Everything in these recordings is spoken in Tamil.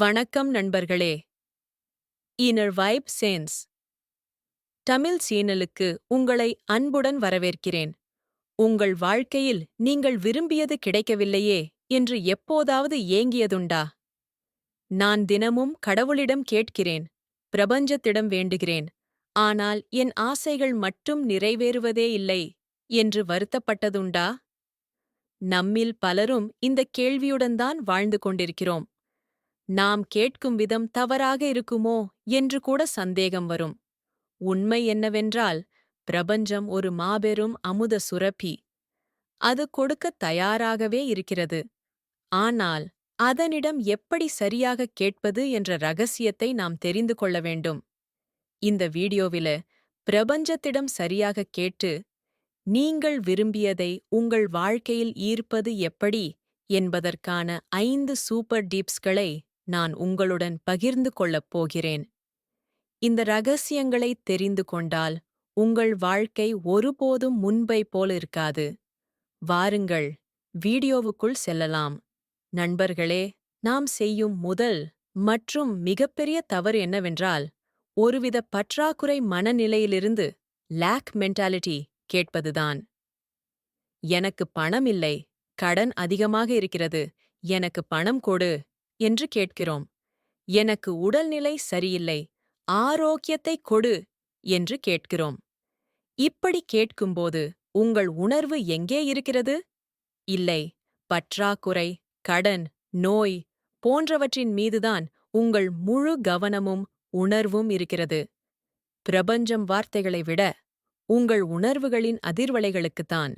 வணக்கம் நண்பர்களே. Inner vibe sense. தமிழ் சேனலுக்கு உங்களை அன்புடன் வரவேற்கிறேன். உங்கள் வாழ்க்கையில் நீங்கள் விரும்பியது கிடைக்கவில்லையே என்று எப்போதாவது ஏங்கியதுண்டா? நான் தினமும் கடவுளிடம் கேட்கிறேன் பிரபஞ்சத்திடம் வேண்டுகிறேன் ஆனால் என் ஆசைகள் மட்டும் நிறைவேறுவதே இல்லை என்று வருத்தப்பட்டதுண்டா? நம்மில் பலரும் இந்த கேள்வியுடன் தான் வாழ்ந்து கொண்டிருக்கிறோம். நாம் கேட்கும் விதம் தவறாக இருக்குமோ என்று கூட சந்தேகம் வரும். உண்மை என்னவென்றால் பிரபஞ்சம் ஒரு மாபெரும் அமுத சுரப்பி. அது கொடுக்கத் தயாராகவே இருக்கிறது. ஆனால் அதனிடம் எப்படி சரியாக கேட்பது என்ற ரகசியத்தை நாம் தெரிந்து கொள்ள வேண்டும். இந்த வீடியோவில பிரபஞ்சத்திடம் சரியாக கேட்டு நீங்கள் விரும்பியதை உங்கள் வாழ்க்கையில் ஈர்ப்பது எப்படி என்பதற்கான ஐந்து சூப்பர் டிப்ஸ்களை நான் உங்களுடன் பகிர்ந்து கொள்ளப் போகிறேன். இந்த ரகசியங்களை தெரிந்து கொண்டால் உங்கள் வாழ்க்கை ஒருபோதும் முன்பை போல் இருக்காது. வாருங்கள் வீடியோவுக்குள் செல்லலாம். நண்பர்களே நாம் செய்யும் முதல் மற்றும் மிகப்பெரிய தவறு என்னவென்றால் ஒருவித பற்றாக்குறை மனநிலையிலிருந்து லேக் மென்டாலிட்டி கேட்பதுதான். எனக்கு பணம் இல்லை கடன் அதிகமாக இருக்கிறது எனக்கு பணம் கொடு என்று கேட்கிறோம். எனக்கு உடல்நிலை சரியில்லை ஆரோக்கியத்தை கொடு என்று கேட்கிறோம். இப்படி கேட்கும்போது உங்கள் உணர்வு எங்கே இருக்கிறது? இல்லை பற்றாக்குறை கடன் நோய் போன்றவற்றின் மீதுதான் உங்கள் முழு கவனமும் உணர்வும் இருக்கிறது. பிரபஞ்சம் வார்த்தைகளை விட உங்கள் உணர்வுகளின் அதிர்வலைகளுக்குத்தான்.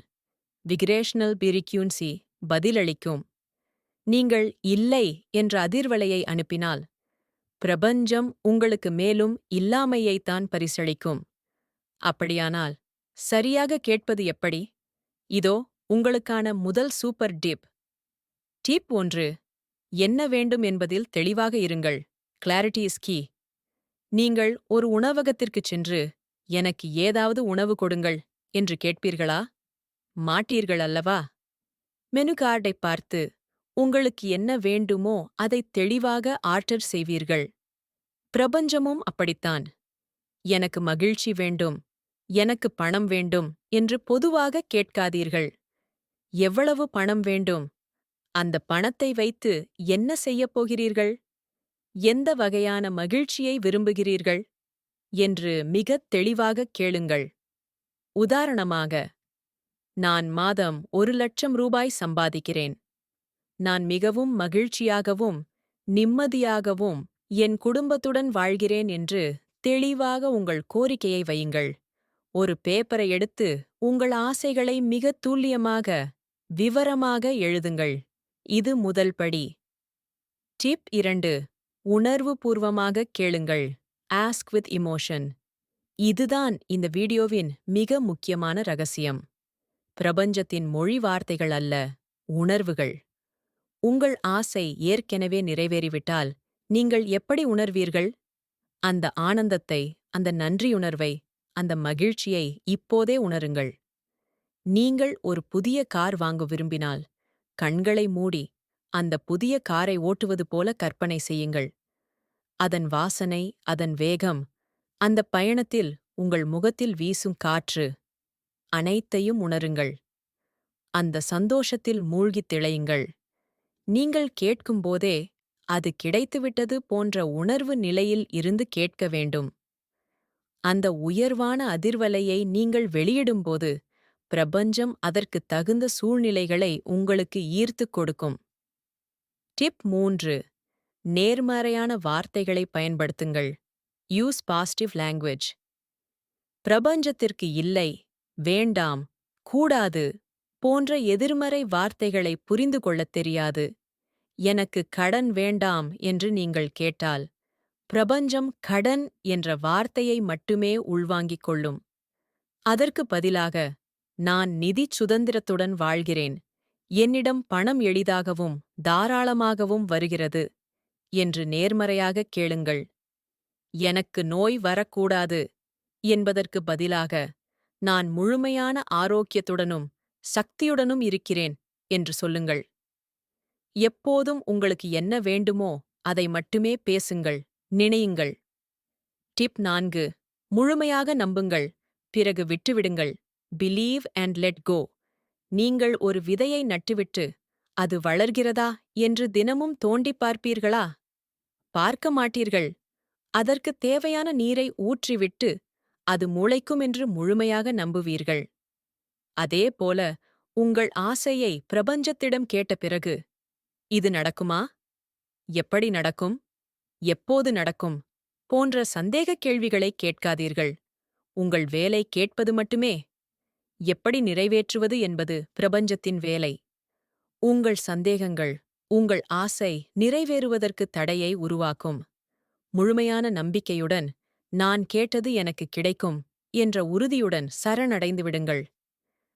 விக்ரேஷனல் பிரிக்யூன்சி பதிலளிக்கும். நீங்கள் இல்லை என்ற அதிர்வலையை அனுப்பினால் பிரபஞ்சம் உங்களுக்கு மேலும் இல்லாமையைத்தான் பரிசளிக்கும். அப்படியானால் சரியாக கேட்பது எப்படி? இதோ உங்களுக்கான முதல் சூப்பர் டிப். டிப் ஒன்று என்ன வேண்டும் என்பதில் தெளிவாக இருங்கள். கிளாரிட்டி இஸ் கீ நீங்கள் ஒரு உணவகத்திற்குச் சென்று எனக்கு ஏதாவது உணவு கொடுங்கள் என்று கேட்பீர்களா? மாட்டீர்கள் அல்லவா? மெனு கார்டை பார்த்து உங்களுக்கு என்ன வேண்டுமோ அதை தெளிவாக ஆர்டர் செய்வீர்கள். பிரபஞ்சமும் அப்படித்தான். எனக்கு மகிழ்ச்சி வேண்டும். எனக்கு பணம் வேண்டும் என்று பொதுவாக கேட்காதீர்கள். எவ்வளவு பணம் வேண்டும்? அந்த பணத்தை வைத்து என்ன செய்யப் போகிறீர்கள்? எந்த வகையான மகிழ்ச்சியை விரும்புகிறீர்கள்? என்று மிகத் தெளிவாகக் கேளுங்கள். உதாரணமாக நான் மாதம் ஒரு லட்சம் ரூபாய் சம்பாதிக்கிறேன். நான் மிகவும் மகிழ்ச்சியாகவும் நிம்மதியாகவும் என் குடும்பத்துடன் வாழ்கிறேன் என்று தெளிவாக உங்கள் கோரிக்கையை வையுங்கள். ஒரு பேப்பரை எடுத்து உங்கள் ஆசைகளை மிக துல்லியமாக விவரமாக எழுதுங்கள். இது முதல் படி. டிப் இரண்டு. உணர்வுபூர்வமாகக் கேளுங்கள். ஆஸ்க் வித் இமோஷன் இதுதான் இந்த வீடியோவின் மிக முக்கியமான ரகசியம். பிரபஞ்சத்தின் மொழி வார்த்தைகள் அல்ல உணர்வுகள். உங்கள் ஆசை ஏற்கெனவே நிறைவேறிவிட்டால் நீங்கள் எப்படி உணர்வீர்கள்? அந்த ஆனந்தத்தை அந்த நன்றியுணர்வை அந்த மகிழ்ச்சியை இப்போதே உணருங்கள். நீங்கள் ஒரு புதிய கார் வாங்க விரும்பினால் கண்களை மூடி அந்த புதிய காரை ஓட்டுவது போல கற்பனை செய்யுங்கள். அதன் வாசனை அதன் வேகம் அந்த பயணத்தில் உங்கள் முகத்தில் வீசும் காற்று அனைத்தையும் உணருங்கள். அந்த சந்தோஷத்தில் மூழ்கித் திளையுங்கள். நீங்கள் கேட்கும்போதே அது கிடைத்துவிட்டது போன்ற உணர்வு நிலையில் இருந்து கேட்க வேண்டும். அந்த உயர்வான அதிர்வலையை நீங்கள் வெளியிடும்போது பிரபஞ்சம் அதற்கு தகுந்த சூழ்நிலைகளை உங்களுக்கு ஈர்த்துக் கொடுக்கும். டிப் மூன்று நேர்மறையான வார்த்தைகளை பயன்படுத்துங்கள். யூஸ் பாசிட்டிவ் லாங்குவேஜ் பிரபஞ்சத்திற்கு இல்லை வேண்டாம் கூடாது. போன்ற எதிர்மறை வார்த்தைகளை புரிந்து கொள்ளத் தெரியாது. எனக்கு கடன் வேண்டாம் என்று நீங்கள் கேட்டால் பிரபஞ்சம் கடன் என்ற வார்த்தையை மட்டுமே உள்வாங்கிக் கொள்ளும். அதற்கு பதிலாக நான் நிதி சுதந்திரத்துடன் வாழ்கிறேன் என்னிடம் பணம் எளிதாகவும் தாராளமாகவும் வருகிறது என்று நேர்மறையாகக் கேளுங்கள். எனக்கு நோய் வரக்கூடாது என்பதற்கு பதிலாக நான் முழுமையான ஆரோக்கியத்துடனும் சக்தியுடனும் இருக்கிறேன் என்று சொல்லுங்கள். எப்போதும் உங்களுக்கு என்ன வேண்டுமோ அதை மட்டுமே பேசுங்கள் நினையுங்கள். டிப் நான்கு முழுமையாக நம்புங்கள் பிறகு விட்டுவிடுங்கள். பிலீவ் அண்ட் லெட் கோ நீங்கள் ஒரு விதையை நட்டுவிட்டு அது வளர்கிறதா என்று தினமும் தோண்டிப் பார்ப்பீர்களா? பார்க்க மாட்டீர்கள். அதற்கு தேவையான நீரை ஊற்றிவிட்டு அது முளைக்கும் என்று முழுமையாக நம்புவீர்கள். அதேபோல உங்கள் ஆசையை பிரபஞ்சத்திடம் கேட்ட பிறகு இது நடக்குமா? எப்படி நடக்கும்? எப்போது நடக்கும்? போன்ற சந்தேகக் கேள்விகளைக் கேட்காதீர்கள். உங்கள் வேலை கேட்பது மட்டுமே. எப்படி நிறைவேற்றுவது என்பது பிரபஞ்சத்தின் வேலை. உங்கள் சந்தேகங்கள் உங்கள் ஆசை நிறைவேறுவதற்கு தடையை உருவாக்கும். முழுமையான நம்பிக்கையுடன் நான் கேட்டது எனக்கு கிடைக்கும் என்ற உறுதியுடன் சரணடைந்து விடுங்கள்.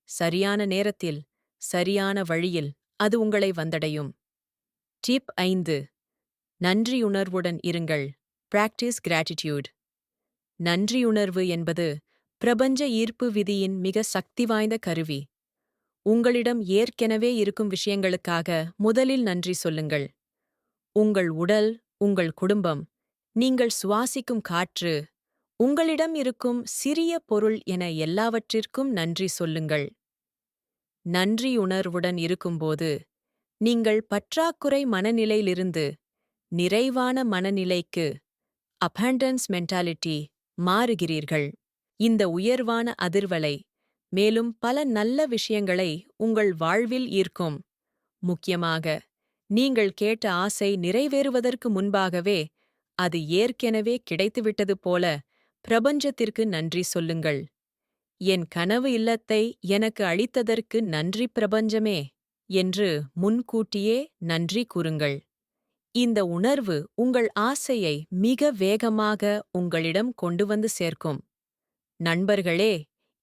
சரியான நேரத்தில் சரியான வழியில் அது உங்களை வந்தடையும். டிப் ஐந்து. நன்றியுணர்வுடன் இருங்கள். பிராக்டிஸ் கிராட்டிடியூட் நன்றியுணர்வு என்பது பிரபஞ்ச ஈர்ப்பு விதியின் மிக சக்தி வாய்ந்த கருவி. உங்களிடம் ஏற்கெனவே இருக்கும் விஷயங்களுக்காக முதலில் நன்றி சொல்லுங்கள். உங்கள் உடல் உங்கள் குடும்பம் நீங்கள் சுவாசிக்கும் காற்று உங்களிடம் இருக்கும் சிறிய பொருள் என எல்லாவற்றிற்கும் நன்றி சொல்லுங்கள். நன்றியுணர்வுடன் இருக்கும்போது நீங்கள் பற்றாக்குறை மனநிலையிலிருந்து நிறைவான மனநிலைக்கு அபண்டன்ஸ் மென்டாலிட்டி மாறுகிறீர்கள். இந்த உயர்வான அதிர்வலை மேலும் பல நல்ல விஷயங்களை உங்கள் வாழ்வில் ஈர்க்கும். முக்கியமாக நீங்கள் கேட்ட ஆசை நிறைவேறுவதற்கு முன்பாகவே அது ஏற்கெனவே கிடைத்துவிட்டது போல பிரபஞ்சத்திற்கு நன்றி சொல்லுங்கள். என் கனவு இல்லத்தை எனக்கு அளித்ததற்கு நன்றி பிரபஞ்சமே என்று முன்கூட்டியே நன்றி கூறுங்கள். இந்த உணர்வு உங்கள் ஆசையை மிக வேகமாக உங்களிடம் கொண்டு வந்து சேர்க்கும். நண்பர்களே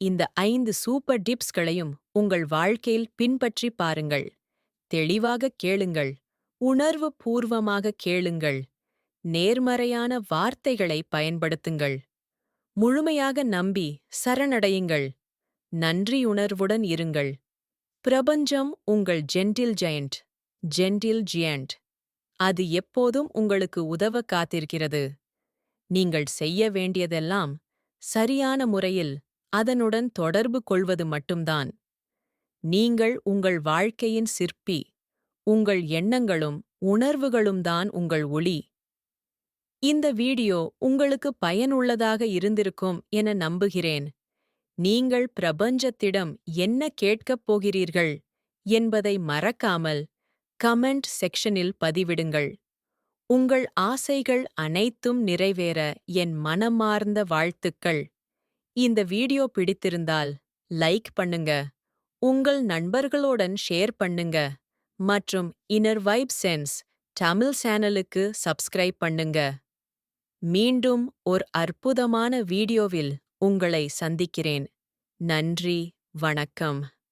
இந்த ஐந்து சூப்பர் டிப்ஸ்களையும் உங்கள் வாழ்க்கையில் பின்பற்றி பாருங்கள். தெளிவாக கேளுங்கள். உணர்வு பூர்வமாக கேளுங்கள். நேர்மறையான வார்த்தைகளை பயன்படுத்துங்கள். முழுமையாக நம்பி சரணடையுங்கள். நன்றியுணர்வுடன் இருங்கள். பிரபஞ்சம் உங்கள் ஜென்டில் ஜெயண்ட் ஜென்டில் ஜியண்ட் அது எப்போதும் உங்களுக்கு உதவ காத்திருக்கிறது. நீங்கள் செய்ய வேண்டியதெல்லாம் சரியான முறையில் அதனுடன் தொடர்பு கொள்வது மட்டும்தான். நீங்கள் உங்கள் வாழ்க்கையின் சிற்பி உங்கள் எண்ணங்களும் உணர்வுகளும் தான் உங்கள் ஒளி. இந்த வீடியோ உங்களுக்கு பயனுள்ளதாக இருந்திருக்கும் என நம்புகிறேன். நீங்கள் பிரபஞ்சத்திடம் என்ன கேட்கப் போகிறீர்கள் என்பதை மறக்காமல் கமெண்ட் செக்ஷனில் பதிவிடுங்கள். உங்கள் ஆசைகள் அனைத்தும் நிறைவேற என் மனமார்ந்த வாழ்த்துக்கள். இந்த வீடியோ பிடித்திருந்தால் லைக் பண்ணுங்க. உங்கள் நண்பர்களுடன் ஷேர் பண்ணுங்க. மற்றும் இன்னர் வைப் சென்ஸ் தமிழ் சேனலுக்கு சப்ஸ்கிரைப் பண்ணுங்க. மீண்டும் ஒரு அற்புதமான வீடியோவில் உங்களை சந்திக்கிறேன். நன்றி வணக்கம்.